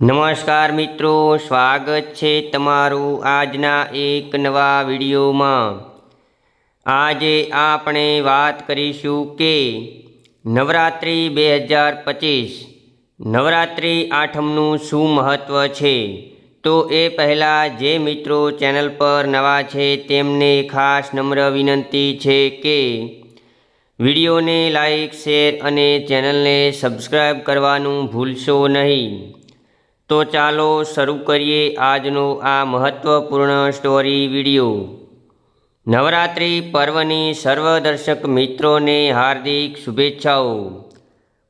નમસ્કાર મિત્રો, સ્વાગત છે તમારું આજના એક નવા વિડીયોમાં. આજે આપણે વાત કરીશું કે નવરાત્રિ બે હજાર પચીસ. નવરાત્રિ આઠમનું શું મહત્ત્વ છે? તો એ પહેલાં જે મિત્રો ચેનલ પર નવા છે તેમને ખાસ નમ્ર વિનંતી છે કે વિડીયોને લાઈક, શેર અને ચેનલને સબસ્ક્રાઈબ કરવાનું ભૂલશો નહીં. તો ચાલો શરૂ કરીએ આજનો આ મહત્ત્વપૂર્ણ સ્ટોરી વીડિયો નવરાત્રિ પર્વની સર્વદર્શક મિત્રોને હાર્દિક શુભેચ્છાઓ.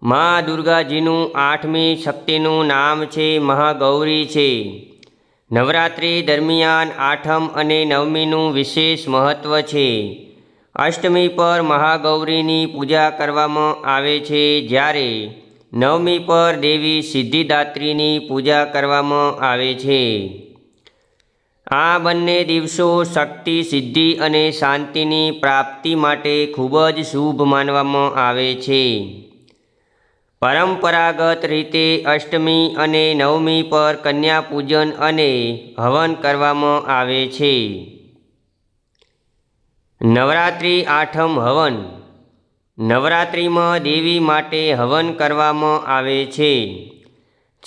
મા દુર્ગાજીનું આઠમી શક્તિનું નામ છે મહાગૌરી છે. નવરાત્રિ દરમિયાન આઠમ અને નવમીનું વિશેષ મહત્ત્વ છે. અષ્ટમી પર મહાગૌરીની પૂજા કરવામાં આવે છે જ્યારે નવમી પર દેવી સિદ્ધિદાત્રીની પૂજા કરવામાં આવે છે. આ બંને દિવસો શક્તિ, સિદ્ધિ અને શાંતિની પ્રાપ્તિ માટે ખૂબ જ શુભ માનવામાં આવે છે. પરંપરાગત રીતે અષ્ટમી અને નવમી પર કન્યા પૂજન અને હવન કરવામાં આવે છે. નવરાત્રિ આઠમ હવન નવરાત્રિમાં દેવી માટે હવન કરવામાં આવે છે.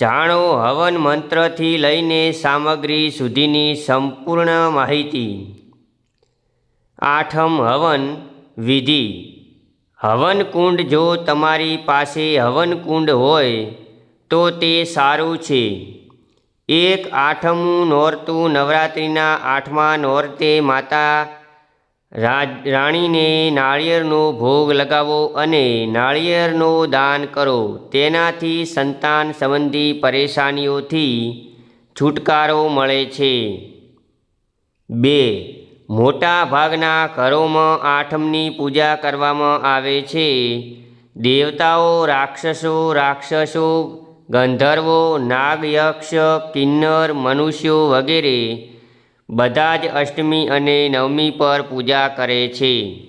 જાણો, હવન મંત્રથી લઈને સામગ્રી સુધીની સંપૂર્ણ માહિતી. આઠમ હવન વિધિ. હવન કુંડ જો તમારી પાસે હવન કુંડ હોય, તો તે સારું છે. એક આઠમું નોરતું નવરાત્રિના આઠમા નોરતે માતા રાજ, રાણીને નાળિયેરનો ભોગ લગાવો અને નાળિયેરનો દાન કરો. તેનાથી સંતાન સંબંધી પરેશાનીઓથી છુટકારો મળે છે. બે, મોટા ભાગના ઘરોમાં આઠમની પૂજા કરવામાં આવે છે. દેવતાઓ, રાક્ષસો રાક્ષસો, ગંધર્વો, નાગયક્ષ, કિન્નર, મનુષ્યો વગેરે બધા જ અષ્ટમી અને નવમી પર પૂજા કરે છે.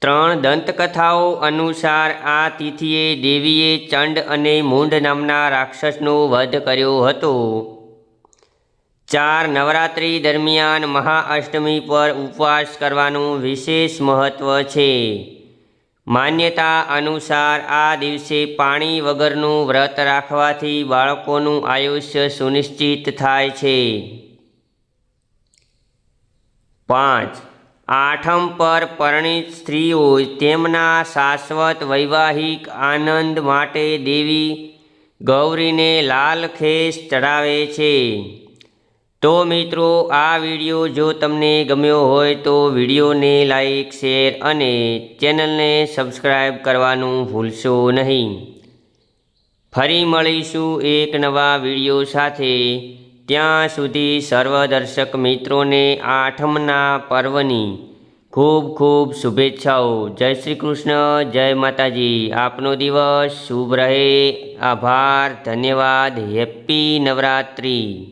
ત્રણ દંતકથાઓ અનુસાર આ તિથિએ દેવીએ ચંડ અને મૂંઢ નામના રાક્ષસનો વધ કર્યો હતો. ચાર નવરાત્રિ દરમિયાન મહાઅષ્ટમી પર ઉપવાસ કરવાનું વિશેષ મહત્ત્વ છે. માન્યતા અનુસાર આ દિવસે પાણી વગરનું વ્રત રાખવાથી બાળકોનું આયુષ્ય સુનિશ્ચિત થાય છે. પાંચ. આઠમ પર પરણિત સ્ત્રીઓ તેમના શાશ્વત વૈવાહિક આનંદ માટે દેવી ગૌરીને લાલ ખેસ ચડાવે છે. તો મિત્રો, આ વીડિયો જો તમને ગમ્યો હોય તો વિડીયોને લાઈક, શેર અને ચેનલને સબસ્ક્રાઈબ કરવાનું ભૂલશો નહીં. ફરી મળીશું એક નવા વીડિયો સાથે. ત્યાં સુધી સર્વ દર્શક મિત્રોને આઠમના પર્વની ખૂબ ખૂબ શુભેચ્છાઓ. જય શ્રી કૃષ્ણ, જય માતાજી. આપનો દિવસ શુભ રહે. આભાર, ધન્યવાદ. હેપ્પી નવરાત્રિ.